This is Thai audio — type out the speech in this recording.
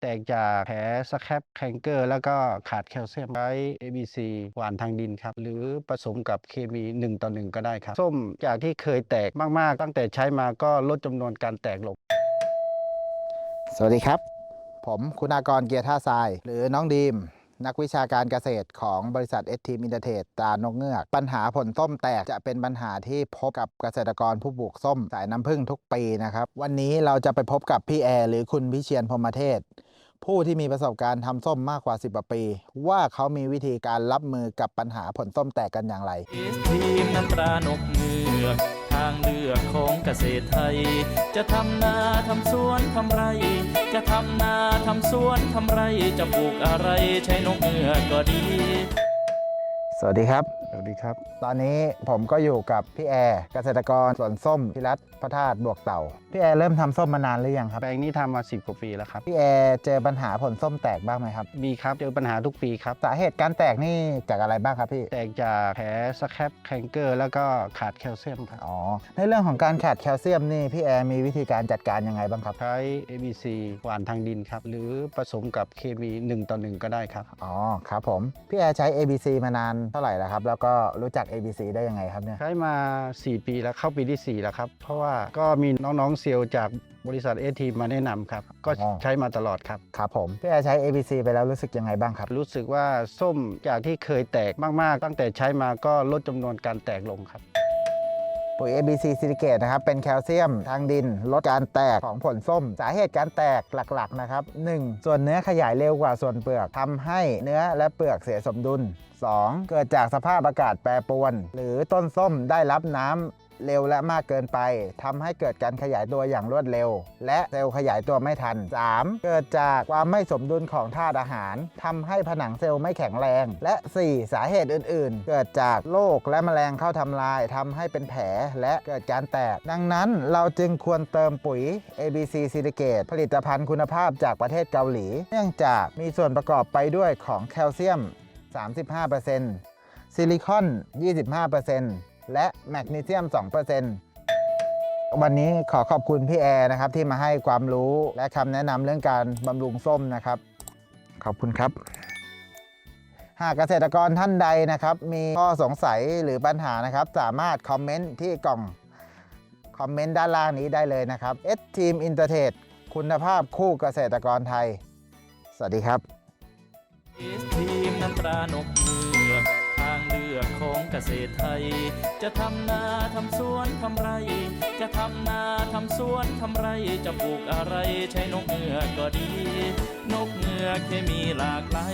แตกจากแผลสแคปแคนเกอร์ แล้วก็ขาดแคลเซียมใช้ ABC หวานทางดินครับ หรือผสมกับเคมี 1 ต่อ 1 ก็ได้ครับ ส้มจากที่เคยแตกมาก ๆ ตั้งแต่ใช้มาก็ลดจำนวนการแตกลง สวัสดีครับ ผมคุณากรเกียรท่าทราย หรือน้องดีม นักวิชาการเกษตรของบริษัทเอสทีมอินเตอร์เทรดตานกเงือก ปัญหาผลส้มแตกจะเป็นปัญหาที่พบกับเกษตรกรผู้ปลูกส้มสายน้ำผึ้งทุกปีนะครับ วันนี้เราจะไปพบกับพี่แอร์หรือคุณพิเชียนพรหมเทศ ผู้ที่มีประสบการณ์ทำส้มมากกว่า 10กว่าปี ว่าเขามีวิธีการรับมือกับปัญหาผลส้มแตกกันอย่างไร ทีมน้ำตรานกเงือกทางเลือกของเกษตรไทย จะทำนาทำสวนทำไร จะทำนาทำสวนทำไร จะปลูกอะไรใช้นกเงือกก็ดี สวัสดีครับ สวัสดีครับ ตอนนี้ผมก็อยู่กับพี่แอร์เกษตรกรสวนส้มพิรัตพระธาตุบวกเต่า พี่แอร์เริ่มทำส้มมานานหรือยังครับ แปลงนี้ทำมา 10กว่าปีแล้วครับ พี่แอร์เจอปัญหาผลส้มแตกบ้างไหมครับ มีครับ เจอปัญหาทุกปีครับ สาเหตุการแตกนี่จากอะไรบ้างครับพี่ แตกจากแผลสแคปแคนเกอร์ แล้วก็ขาดแคลเซียมครับ อ๋อ ในเรื่องของการขาดแคลเซียมนี่พี่แอร์มีวิธีการจัดการยังไงบ้างครับ ใช้ ABC หวานทางดินครับ หรือผสมกับเคมี1ต่อ1ก็ได้ครับ อ๋อ ครับผม พี่แอร์ใช้ ABC มานานเท่าไหร่แล้วครับแล้วก็รู้จัก ABC ได้ยังไงครับเนี่ย ใช้มา 4 ปีแล้วเข้าปีที่ 4 แล้วครับ เพราะว่าก็มีน้องๆเซลล์จากบริษัทเอทีมาแนะนำครับ ก็อ๋อ ใช้มาตลอดครับ ครับผมพี่แอร์ใช้ ABC ไปแล้วรู้สึกยังไงบ้างครับ รู้สึกว่าส้มจากที่เคยแตกมากๆ ตั้งแต่ใช้มาก็ลดจำนวนการแตกลงครับ ปุ๋ย ABC ซิลิเกตนะครับ เป็นแคลเซียมทางดิน ลดการแตกของผลส้ม สาเหตุการแตกหลักๆนะครับ 1. ส่วนเนื้อขยายเร็วกว่าส่วนเปลือกทำให้เนื้อและเปลือกเสียสมดุล 2. เกิดจากสภาพอากาศแปรปรวน หรือต้นส้มได้รับน้ำ เร็วและมากเกินไปทำให้เกิดการขยายตัวอย่างรวดเร็ว และเซลล์ขยายตัวไม่ทัน 3. เกิดจากความไม่สมดุลของธาตุอาหารทำให้ผนังเซลล์ไม่แข็งแรง และ 4. สาเหตุอื่น ๆ เกิดจากโรคและแมลงเข้าทำลายทำให้เป็นแผลและเกิดการแตก ดังนั้นเราจึงควรเติมปุ๋ย ABC Silicate ผลิตภัณฑ์คุณภาพจากประเทศเกาหลี เนื่องจากมีส่วนประกอบไปด้วยของแคลเซียม 35%ซิลิคอน 25% และแมกนีเซียม 2%วันนี้ขอขอบคุณพี่แอร์นะครับที่มาให้ความรู้และคำแนะนำเรื่องการบำรุงส้มนะครับ ขอบคุณครับ หากเกษตรกรท่านใดนะครับ มีข้อสงสัยหรือปัญหานะครับ สามารถคอมเมนต์ที่กล่องคอมเมนต์ด้านล่างนี้ได้เลยนะครับ S Team i n t e r t e คุณภาพคู่เกษตรกรไทย สวัสดีครับทีมน้ำตรานกเงือกทือกของเกษตรไทย จะทำนาทำสวนทำไร จะทำนาทำสวนทำไร จะปลูกอะไรใช้นกเงือกก็ดี นกเงือกเคมีหลากหลาย